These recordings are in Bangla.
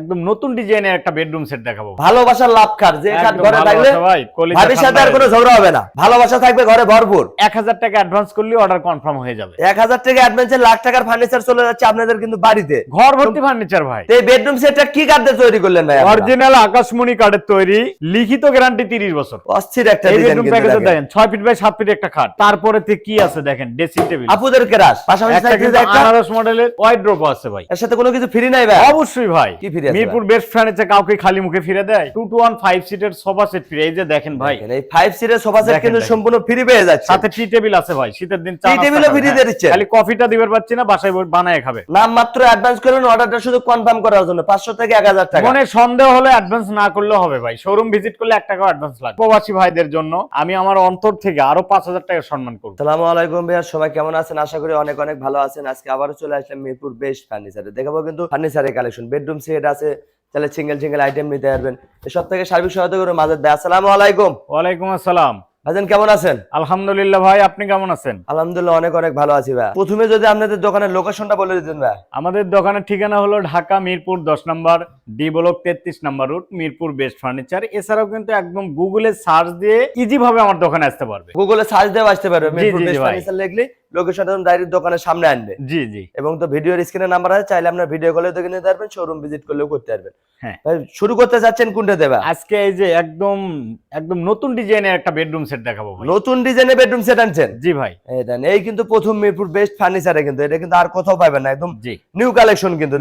একদম নতুন ডিজাইনের একটা বেডরুম সেট দেখাবো। ভালোবাসার লাভ খার যে খাট ঘরে থাকলে ভাবির সাথে আর কোনো ঝগড়া হবে না। ভালোবাসা থাকবে ঘরে ভরপুর। এক হাজার টাকা অ্যাডভান্স করলে অর্ডার কনফার্ম হয়ে যাবে। এক হাজার টাকা অ্যাডভেঞ্চার লাখ টাকার ফার্নিচার চলে যাচ্ছে আপনাদের কিন্তু বাড়িতে। ঘর ভর্তি ফার্নিচার ভাই। এই বেডরুম সেটটা কি কাঠ দিয়ে তৈরি করলেন ভাই? অরিজিনাল আকাশমণি কার্ডের তৈরি লিখিত গ্যারান্টি তিরিশ বছর। অস্থির একটা এই বেডরুম প্যাকেজে দেখেন। দেখেন ছয় ফিট বাই সাত ফিট একটা খাট। তারপরে তে কি আছে দেখেন ড্রেসিং টেবিল আপুদের কেরাস পাশাপাশি একটা সাইডে একটা আনারস মডেলের ওয়াইড্রোপ আছে ভাই। এর সাথে কোনো কিছু ফ্রি নাই ভাই? অবশ্যই ভাই। কি ফিরে মিরপুর বেস্ট ফার্নিচার কাউকে খালি মুখে ফিরে দেয়। টু টু ওয়ান ফাইভ সিটের সোফা সেট ফিরে। এই যে দেখেন ভাই। এই ফাইভ সিটের সোফা সেট কিন্তু সম্পূর্ণ ফ্রি পেয়ে যাচ্ছে। সাথে টি টেবিল আছে ভাই। শীতের দিন চা tea নাস্তা table ও খাবে, free হ্যাঁ। দিয়ে দিচ্ছে। খালি কফিটা দিবার পাচ্ছি না বাসায় বানায় খাবে। নাম মাত্র অ্যাডভান্স করবেন অর্ডারটা শুধু কনফার্ম করার জন্য পাঁচশো থেকে এক হাজার টাকা। মনে সন্দেহ হলে অ্যাডভান্স না করলেও হবে ভাই। শোরুম ভিজিট করলে এক টাকা অ্যাডভান্স লাগবে। প্রবাসী ভাইদের জন্য আমি আমার অন্তর থেকে আরও পাঁচ হাজার টাকা সম্মান করব। সালামু আলাইকুম ভাইয়া সবাই কেমন আছেন? আশা করি অনেক অনেক ভালো আছেন। আজকে আবারও চলে আসলাম মিরপুর বেস্ট ফার্নিচারে দেখাবো কিন্তু ফার্নিচারের কালেকশন বেডরুম সেট আছে তাহলে সিঙ্গেল সিঙ্গেল আইটেম নিতে পারবেন। এসব থেকে সার্বিক সহায়তা করে মাঝে দেয় আসসালামু আলাইকুম। ওয়ালাইকুম আসসালাম। ভাইজান কেমন আছেন? আলহামদুলিল্লাহ ভাই আপনি কেমন আছেন? আলহামদুলিল্লাহ অনেক অনেক ভালো আছি ভাই। প্রথমে যদি আপনাদের দোকানের লোকেশনটা বলে দিতেন ভাই। আমাদের দোকানের ঠিকানা হলো ঢাকা মিরপুর দশ নম্বর ডি ব্লক তেত্রিশ number road Mirpur best furniture এছাড়াও কিন্তু একদম গুগলে সার্চ দিয়ে ইজি ভাবে আমার দোকানে আসতে পারবে। গুগলে সার্চ দিয়ে আসতে পারবে মিরপুর বেস্ট ভাই। ফার্নিচার লিখলে। লোকেশনটা ডাইরেক্ট দোকানের সামনে আনবে। জি জি। এবং তো ভিডিওর স্ক্রিনে নাম্বার আছে চাইলে আপনার ভিডিও কলে দেখে নিতে পারবেন শোরুম ভিজিট করলেও করতে পারবেন। হ্যাঁ। শুরু করতে চাচ্ছেন কোনটা দেবা? আজকে এই যে একদম একদম নতুন ডিজাইনের একটা বেডরুম সেট দেখাবো নতুন ডিজাইনের বেডরুম সেট আনছেন? জি ভাই। এই এই কিন্তু প্রথম মিরপুর বেস্ট ফার্নিচারে কিন্তু এটা কিন্তু আর কোথাও পাবেন না একদম জি। নিউ কালেকশন কিন্তু।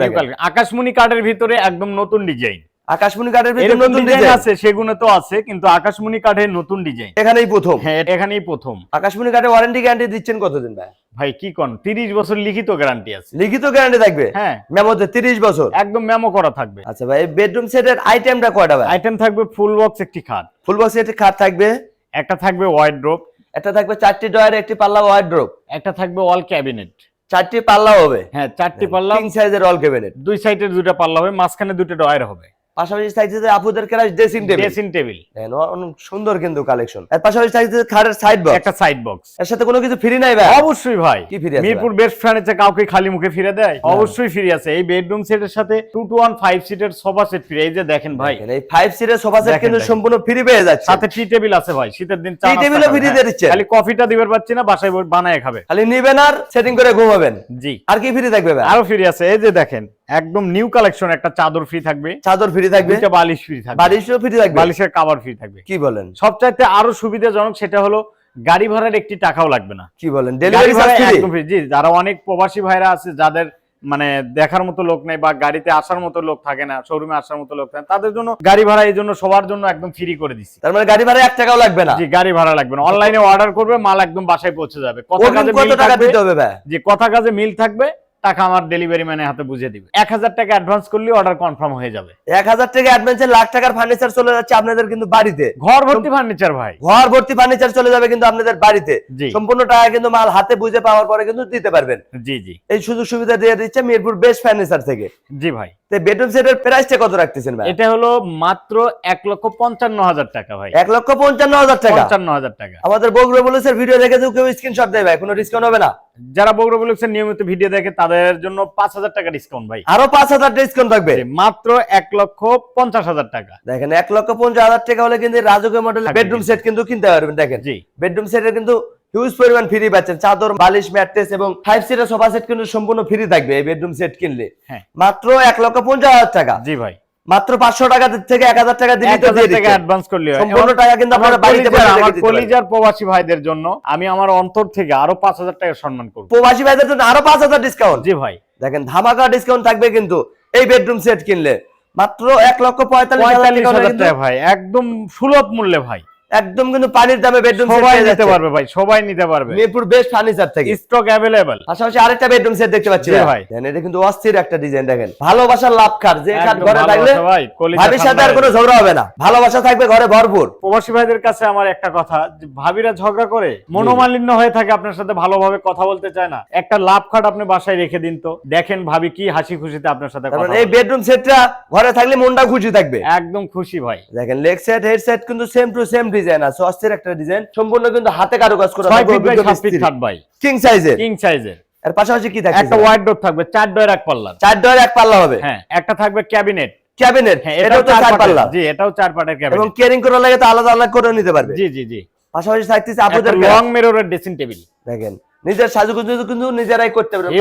আকাশমণি কার্ডের ভিতরে একদম নতুন ডিজাইন আকাশমণি কাঠের নতুন ডিজাইন? আছে সেগুলো তো আছে কিন্তু আকাশমণি কাঠের নতুন ডিজাইন। এখানেই প্রথম? হ্যাঁ এখানেই প্রথম। আকাশমণি কাঠের ওয়ারেন্টি গ্যারান্টি দিচ্ছেন কতদিন ভাই? ভাই কি কোন তিরিশ বছর লিখিত গ্যারান্টি আছে। লিখিত গ্যারান্টি থাকবে? হ্যাঁ। মেমোতে 30 বছর? একদম মেমো করা থাকবে। আচ্ছা ভাই বেডরুম সেটের আইটেমটা কয়টা ভাই? আইটেম থাকবে ফুল বক্স একটি খাট। ফুল বক্স এর খাট থাকবে? একটা থাকবে ওয়াইড্রোপ একটা থাকবে চারটি ডয়ার একটি পাল্লা ওয়ার্ড্রোপ একটা থাকবে অল ক্যাবিনেট চারটি পাল্লা হবে? হ্যাঁ চারটি পাল্লা। কিং সাইজের অল ক্যাবিনেট দুই সাইডের দুটো পাল্লা হবে মাঝখানে দুটো ডয়ার হবে। পাশাপাশি সাইজে আপুদের ড্রেসিং টেবিল ড্রেসিং টেবিল দেখেন, অনেক সুন্দর কিন্তু কালেকশন এর পাশাপাশি সাইজে খাটের সাইড বক্স একটা সাইড বক্স এর সাথে কোনো কিছু ফ্রি নাই ভাই? অবশ্যই ভাই। কি free আছে মিরপুর বেস্ট ফার্নিচার কাউকে খালি মুখে ফিরে দেয়? অবশ্যই ফ্রি আছে। এই বেডরুম সেটের সাথে টু টু ওয়ান ফাইভ সিটের সোফা সেট ফ্রি এই যে দেখেন ভাই। এই সিটের সোফা সেট কিন্তু সম্পূর্ণ ফ্রি পেয়ে যাচ্ছে। সাথে টি টেবিল আছে ভাই। শীতের দিন চা হ্যাঁ। দিয়ে দিচ্ছে। খালি কফিটা দিবার পাচ্ছি না বাসায় বসে বানায় খাবে। খালি নিবেন আর সেটিং করে ঘুমাবেন। জি। আর কি ফ্রি থাকবে ভাই? আরও ফ্রি আছে। এই যে দেখেন একদম নিউ কালেকশন একটা চাদর ফ্রি থাকবে। চাদর ফ্রি থাকবে? বালিশ ফ্রি থাকবে। বারিশও ফ্রি থাকবে? বালিশের কাভার ফ্রি থাকবে। কি বলেন? সবচাইতে আরও সুবিধাজনক সেটা হলো গাড়ি ভাড়ার একটি টাকাও লাগবে না। কি বলেন? ডেলিভারি চার্জ একদম free। জি যারা অনেক প্রবাসী ভাইরা আছে যাদের মানে দেখার মতো লোক নেই বা গাড়িতে আসার মতো লোক থাকে না শোরুমে আসার মতো লোক থাকে তাদের জন্য গাড়ি ভাড়া এই জন্য সবার জন্য একদম ফ্রি করে দিচ্ছি তার মানে গাড়ি ভাড়া এক টাকাও লাগবে না? জি গাড়ি ভাড়া লাগবে না। অনলাইনে অর্ডার করবে মাল একদম বাসায় পৌঁছে যাবে। কথা কাজে মিল থাকবে। যে কথা কাজে মিল থাকবে। টাকা আমার ডেলিভারি ম্যানের হাতে বুঝিয়ে দিবে। এক হাজার টাকা অ্যাডভান্স করলে অর্ডার কনফার্ম হয়ে যাবে। এক হাজার টাকা অ্যাডভান্সে লাখ টাকার ফার্নিচার চলে যাচ্ছে আপনাদের কিন্তু বাড়িতে। ঘর ভর্তি ফার্নিচার ভাই। ঘর ভর্তি ফার্নিচার চলে যাবে কিন্তু আপনাদের বাড়িতে। সম্পূর্ণ টাকা কিন্তু মাল হাতে বুঝে পাওয়ার পরে কিন্তু দিতে পারবেন। জি জি। এই সুযোগ সুবিধা দিয়ে দিচ্ছে মিরপুর বেস্ট ফার্নিচার থেকে। জি ভাই। বেডরুম সেটের প্রাইসটা কত রাখতেছেন ভাই? এটা হলো মাত্র এক লক্ষ পঞ্চান্ন হাজার টাকা ভাই। এক লক্ষ পঞ্চান্ন হাজার টাকা? পঞ্চান্ন হাজার টাকা। আমাদের বগুড়া বলেছে ভিডিও দেখে তো কেউ স্ক্রিনশট দেয় ভাই কোনো ডিসকাউন্ট হবে না। যারা বগুড়া বলেছেন নিয়মিত ভিডিও দেখে তাদের জন্য পাঁচ হাজার টাকা ডিসকাউন্ট ভাই। আরও পাঁচ হাজার ডিসকাউন্ট থাকবে? মাত্র এক লক্ষ পঞ্চাশ হাজার টাকা। দেখেন এক লক্ষ পঞ্চাশ হাজার টাকা হলে কিন্তু রাজকীয় মডেল বেডরুম। সেট কিন্তু কিনতে পারবেন দেখেন। জি। বেডরুম সেটের কিন্তু হিউজ পরিমাণ ফ্রি পাচ্ছেন। চাদর বালিশ ম্যাট্রেস এবং ফাইভ সিটার সোফা সেট কিন্তু সম্পূর্ণ ফ্রি থাকবে এই বেডরুম সেট কিনলে। হ্যাঁ। মাত্র এক লক্ষ পঞ্চাশ হাজার টাকা। জি ভাই। মাত্র পাঁচশো টাকা থেকে এক হাজার টাকা দিলে। অ্যাডভান্স করলে। সম্পূর্ণ টাকা কিন্তু আপনারা বাড়িতে আমার কলিজার প্রবাসী ভাইদের জন্য আমি আমার অন্তর থেকে আরও পাঁচ হাজার টাকা সম্মান করব। প্রবাসী ভাইদের জন্য আরও পাঁচ হাজার ডিসকাউন্ট জি ভাই। দেখেন ধামাকা ডিসকাউন্ট থাকবে কিন্তু এই বেডরুম সেট কিনলে। মাত্র এক লক্ষ পঁয়তাল্লিশ হাজার টাকা ভাই। একদম সুলভ মূল্যে ভাই। একদম কিন্তু পানির দামে বেডরুম সবাই নিতে পারবে ভাই সবাই নিতে পারবে। মিরপুর বেস্ট ফার্নিচার থেকে। স্টক অ্যাভেলেবেল পাশাপাশি আরেকটা বেডরুম সেট দেখতে পাচ্ছি ভাই। এটা কিন্তু অস্থির একটা ডিজাইন দেখেন। ভালোবাসার লাভ খাট যে খাট ঘরে থাকলে ভাবির সাথে আর কোনো ঝগড়া হবে না। ভালোবাসা থাকবে ঘরে ভরপুর। প্রবাসী ভাইদের কাছে আমার একটা কথা ভাবিরা ঝগড়া করে মনোমালিন্য হয়ে থাকে আপনার সাথে ভালোভাবে কথা বলতে চায় না। একটা লাভ খাট আপনি বাসায় রেখে দিন তো। দেখেন ভাবি কি হাসি খুশিতে আপনার সাথে কথা মানে এই। বেডরুম সেটটা ঘরে থাকলে মনটা খুশি থাকবে। একদম খুশি ভাই। দেখেন লেগ সেট হেড সেট কিন্তু সেম টু সেম ডিজাইন আছে অস্থির একটা ডিজাইন সম্পূর্ণ কিন্তু হাতে করা ফিট খাট ভাই। কিং সাইজের কিং সাইজের এর পাশাপাশি কি একটা ওয়াইড ডোর থাকবে চার ডয়ের এক পাল্লার। চার ডয়ের এক পাল্লা হবে? হ্যাঁ একটা থাকবে ক্যাবিনেট ক্যাবিনেট হ্যাঁ এটাও তো চার পাল্লা পাল্লা। জি এটাও চার পাটের ক্যাবিনেট এবং কেয়ারিং করার লাগে তো আলাদা আলাদা করে নিতে পারবে। জি জি জি। পাশাপাশি থাকতেছে আপুদের লং মিররের ড্রেসিং টেবিল দেখেন নিজের সাজুগুজু কিন্তু নিজেরাই করতে পারবেন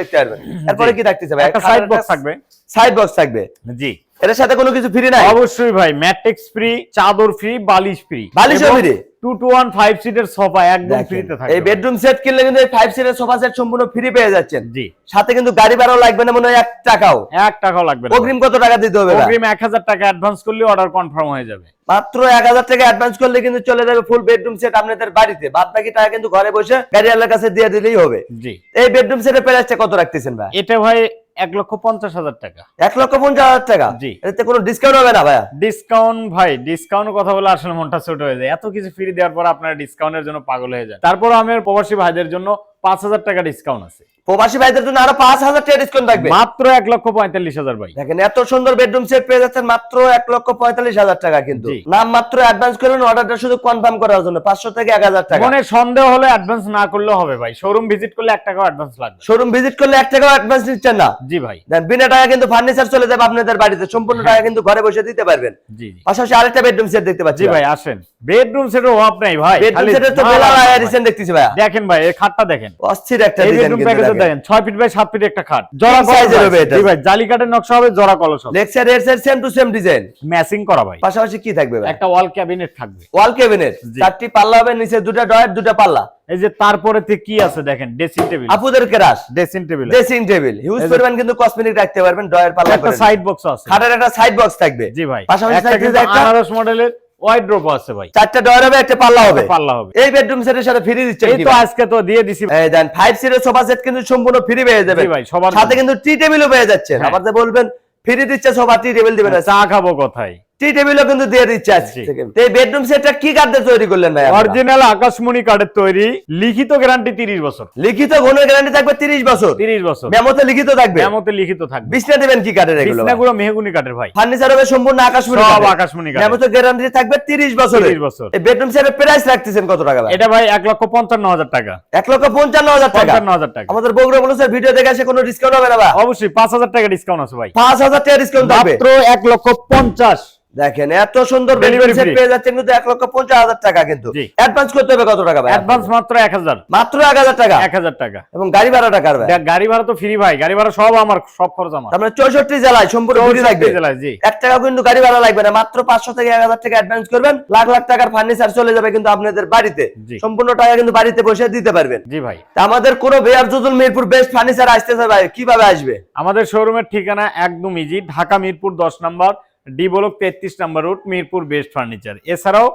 দেখতে পারবেন। এরপরে কি থাকতেছে ভাই? একটা সাইড বক্স থাকবে। সাইড বক্স থাকবে। জি। এটার সাথে কোনো কিছু ফ্রি নাই? অবশ্যই ভাই ম্যাট্রিক্স ফ্রি চাদর ফ্রি বালিশ ফ্রি বালিশও free? Two two one five সিটের সোফা একদম ফ্রিতে এই বেডরুম সেট কিনলে কিন্তু এই ফাইভ সিটের সোফা সেট সম্পূর্ণ ফ্রি পেয়ে যাচ্ছেন। জি। সাথে কিন্তু গাড়ি ভাড়াও লাগবে না মনে হয় এক টাকাও। এক টাকাও লাগবে না অগ্রিম কত টাকা দিতে হবে অগ্রিম এক হাজার টাকা অ্যাডভান্স করলে অর্ডার কনফার্ম হয়ে যাবে। মাত্র এক হাজার টাকা অ্যাডভান্স করলে কিন্তু চলে যাবে ফুল বেডরুম সেট আপনাদের বাড়িতে। বাদ বাকি টাকা কিন্তু ঘরে বসে গাড়িওয়ালার কাছে দিয়ে দিলেই হবে। জি। এই বেডরুম সেটের প্রাইসটা কত রাখতেছেন ভাই? এটা ভাই এক লক্ষ পঞ্চাশ হাজার টাকা। এক লক্ষ পঞ্চাশ হাজার টাকা? জি। এতে কোনো ডিসকাউন্ট হবে না ভাইয়া? ডিসকাউন্ট ভাই ডিসকাউন্ট কথা বলে আসলে মনটা ছোট হয়ে যায়। এত কিছু ফ্রি দেওয়ার পর আপনারা ডিসকাউন্টের জন্য পাগল হয়ে যায় তারপর আমার প্রবাসী ভাইদের জন্য পাঁচ হাজার টাকা ডিসকাউন্ট আছে। প্রবাসী ভাইদের জন্য আরও পাঁচ হাজার টাকা ডিসকাউন্ট থাকবে। মাত্র এক লক্ষ পঁয়তাল্লিশ হাজার ভাই। দেখেন এত সুন্দর বেডরুম সেট পেয়ে যাচ্ছেন মাত্র এক লক্ষ পঁয়তাল্লিশ হাজার টাকা কিন্তু। নাম মাত্র অ্যাডভান্স করবেন অর্ডারটা শুধু কনফার্ম করার জন্য পাঁচশো থেকে এক হাজার টাকা। মনে সন্দেহ হলে অ্যাডভান্স না করলে হবে ভাই। শোরুম ভিজিট করলে এক টাকাও অ্যাডভান্স লাগবে। শোরুম ভিজিট করলে এক টাকাও অ্যাডভান্স নিচ্ছেন না। জি ভাই। দেন বিনা টাকা কিন্তু ফার্নিচার চলে যাবে আপনাদের বাড়িতে। সম্পূর্ণ টাকা কিন্তু ঘরে বসে দিতে পারবেন। জি পাশাপাশি আরেকটা বেডরুম সেট দেখতে পাচ্ছি জি ভাই আসেন। বেডরুম সেটের অভাব নাই ভাই বেডরুম সেটের তো বেলা মাল রিসেন্ট দেখতেছি ভাইয়া। ভাই। দেখেন ভাই এই খাটটা দেখেন। অস্থির একটা ডিজাইন বেডরুম কিন্তু প্যাকেজে দেখেন। দেখেন ছয় ফিট বাই সাত ফিট একটা খাট। জোড়া King কলস হবে এটা। ভাই জালি কাঠের নকশা হবে জোড়া কলস হবে। সাইড এর side same to same design matching করা ভাই। পাশাপাশি কি থাকবে ভাই? একটা ওয়াল ক্যাবিনেট থাকবে। ওয়াল ক্যাবিনেট চারটি পাল্লা হবে নিচে দুটো ডয়ার দুটো পাল্লা। এই যে তারপরে তে কি আছে দেখেন ড্রেসিং টেবিল আপুদের কেরাস dressing table dressing table huge পরিমাণ কিন্তু কসমেটিক রাখতে পারবেন ডয়ার পাল্লা একটা সাইড বক্স আছে। খাটের একটা সাইড বক্স থাকবে। জি ভাই। পাশাপাশি থাকবে একটা- আনারস মডেলের ওয়াইড্রোপ আছে ভাই। চারটা ডয়ার হবে একটা পাল্লা হবে। পাল্লা হবে। এই বেডরুম সেটের সাথে ফ্রি দিচ্ছে এই তো আজকে তো দিয়ে দিছি। এই দেন ফাইভ সিটের সোফা সেট কিন্তু সম্পূর্ণ ফ্রি পেয়ে যাবে ভাই, সবার সাথে কিন্তু টি টেবিলও পেয়ে যাচ্ছেন। হ্যাঁ। আবার যে বলবেন ফ্রি দিচ্ছে সোফা টি টেবিল দিবেন। চা খাব কোথায়? টি টেবিলও কিন্তু দিয়ে দিচ্ছে আজকে। জি। থেকে। তো এই বেডরুম সেটটা কি কাঠে তৈরি করলেন ভাই অরিজিনাল আকাশমণি কাঠের তৈরি লিখিত গ্যারান্টি 30 বছর। লিখিত ঘন গ্যারান্টি থাকবে 30 বছর। 30 বছর। মেমোতে লিখিত থাকবে? মেমোতে লিখিত থাকবে। বিছনা দিবেন কি কাঠের এগুলো বিছনাগুলো মেহগুনি কাঠের ভাই। ফার্নিচার হবে সম্পূর্ণ আকাশমণি সব আকাশমণি কাঠের। মেমোতে গ্যারান্টি থাকবে 30 বছরের। 30 বছর। এই বেডরুম সেটের প্রাইস রাখতেছেন কত টাকা ভাই? এটা ভাই এক লক্ষ পঞ্চান্ন হাজার টাকা। এক লক্ষ পঞ্চান্ন হাজার টাকা। পঞ্চান্ন হাজার টাকা। আমাদের বগুড়া বলুন ভিডিও দেখে কোনো ডিসকাউন্ট হবে না ভাই? অবশ্যই পাঁচ হাজার টাকা ডিসকাউন্ট আছে ভাই। পাঁচ হাজার টাকা ডিসকাউন্ট থাকবে। মাত্র লক্ষ পঞ্চাশ। দেখেন এত সুন্দর free। পেয়ে যাচ্ছেন কিন্তু এক লক্ষ পঞ্চাশ হাজার টাকা কিন্তু। অ্যাডভান্স করতে হবে কত টাকা ভাই? অ্যাডভান্স মাত্র এক হাজার। মাত্র এক হাজার টাকা? এক হাজার টাকা। এবং গাড়ি ভাড়া টাকার ভাই? গাড়ি ভাড়া তো ফ্রি ভাই। গাড়ি ভাড়া সব আমার সব খরচ আমার। তার মানে চৌষট্টি জেলায় সম্পূর্ণ ফ্রি জেলায়, জি। এক টাকা কিন্তু গাড়ি ভাড়া লাগবে না। মাত্র পাঁচশো থেকে এক হাজার টাকা অ্যাডভান্স করবেন। লাখ লাখ টাকার ফার্নিচার চলে যাবে কিন্তু আপনাদের বাড়িতে। সম্পূর্ণ টাকা কিন্তু বাড়িতে বসে দিতে পারবেন। জি ভাই। তা আমাদের কোনো বেয়ার জুজুল মিরপুর বেস্ট ফার্নিচার আসতেছে ভাই। কীভাবে আসবে? আমাদের শোরুমের ঠিকানা একদম ইজি ঢাকা মিরপুর দশ নম্বর। ডি ব্লক তেত্রিশ নম্বর রুট মিরপুর বেস্ট ফার্নিচার। এছাড়াও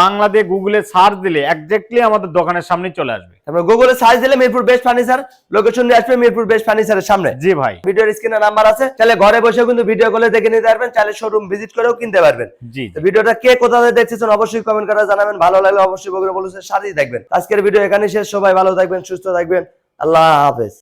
বাংলাদেশ গুগলে সার্চ দিলে একজাক্টলি আমাদের দোকানের সামনে চলে আসবে। তারপরে গুগলে সার্চ দিলে মিরপুর বেস্ট ফার্নিচার লোকেশন দিয়ে আসবে মিরপুর বেস্ট ফার্নিচারের সামনে। জি ভাই। ভিডিওর স্ক্রিনে নাম্বার আছে তাহলে ঘরে বসে কিন্তু ভিডিও কলে দেখে নিতে পারবেন চাইলে শোরুম ভিজিট করেও কিনতে পারবেন। জি ভিডিওটা কে কোথা থেকে দেখছেন অবশ্যই কমেন্ট করে জানাবেন ভালো লাগলে অবশ্যই বগুড়া বলুন সাথেই দেখবেন আজকের ভিডিও এখানে শেষ সবাই ভালো থাকবেন সুস্থ থাকবেন আল্লাহ হাফেজ।